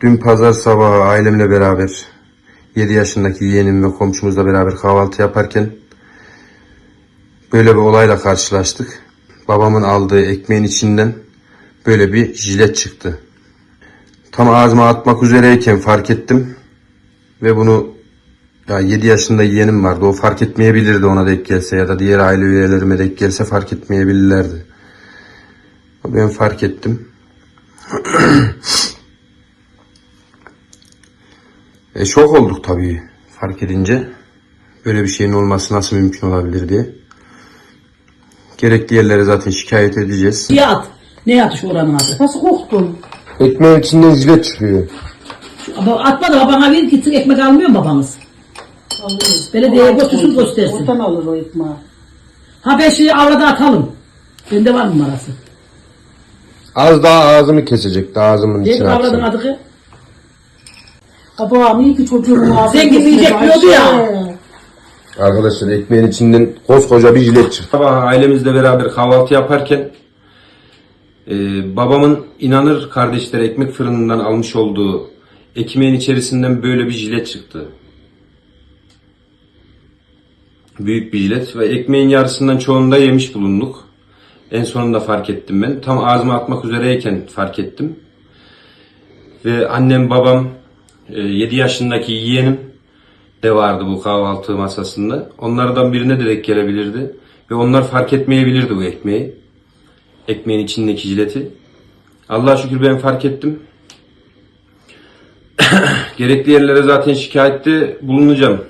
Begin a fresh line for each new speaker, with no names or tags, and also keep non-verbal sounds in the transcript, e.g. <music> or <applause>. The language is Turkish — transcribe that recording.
Dün pazar sabahı ailemle beraber 7 yaşındaki yeğenim ve komşumuzla beraber kahvaltı yaparken böyle bir olayla karşılaştık. Babamın aldığı ekmeğin içinden böyle bir jilet çıktı. Tam ağzıma atmak üzereyken fark ettim ve bunu ya 7 yaşında yeğenim vardı. O fark etmeyebilirdi ona denk gelse ya da diğer aile üyelerime denk gelse fark etmeyebilirlerdi. Ben fark ettim. <clears throat> E şok olduk tabii fark edince. Böyle bir şeyin olması nasıl mümkün olabilir diye. Gerekli yerlere zaten şikayet edeceğiz.
Bir at. Ne atış oranın adı?
Nasıl korktun?
Ekmeğin içinden jilet çıkıyor.
Ama Atma da babana bir gitsin ekmek almıyor mu babanız?
Alırız.
Belediyeye götürsün göstersin.
Oradan alır o ekmeği.
Ha ben şeyi avlada atalım. Bende var numarası.
Az daha ağzımı kesecekti ağzımın içine
avladın
atsın.
adı?
Kabağım iyi ki çocuğumun ağzına
Zengin yiyecek diyordu ya.
Arkadaşlar ekmeğin içinden koskoca bir jilet çıktı. Sabah ailemizle beraber kahvaltı yaparken e, babamın inanır kardeşler ekmek fırınından almış olduğu ekmeğin içerisinden böyle bir jilet çıktı. Büyük bir jilet ve ekmeğin yarısından çoğunda yemiş bulunduk. En sonunda fark ettim ben. Tam ağzıma atmak üzereyken fark ettim. Ve annem, babam, 7 yaşındaki yeğenim de vardı bu kahvaltı masasında. Onlardan birine de denk gelebilirdi. Ve onlar fark etmeyebilirdi bu ekmeği. Ekmeğin içindeki jileti. Allah'a şükür ben fark ettim. <coughs> Gerekli yerlere zaten şikayette bulunacağım.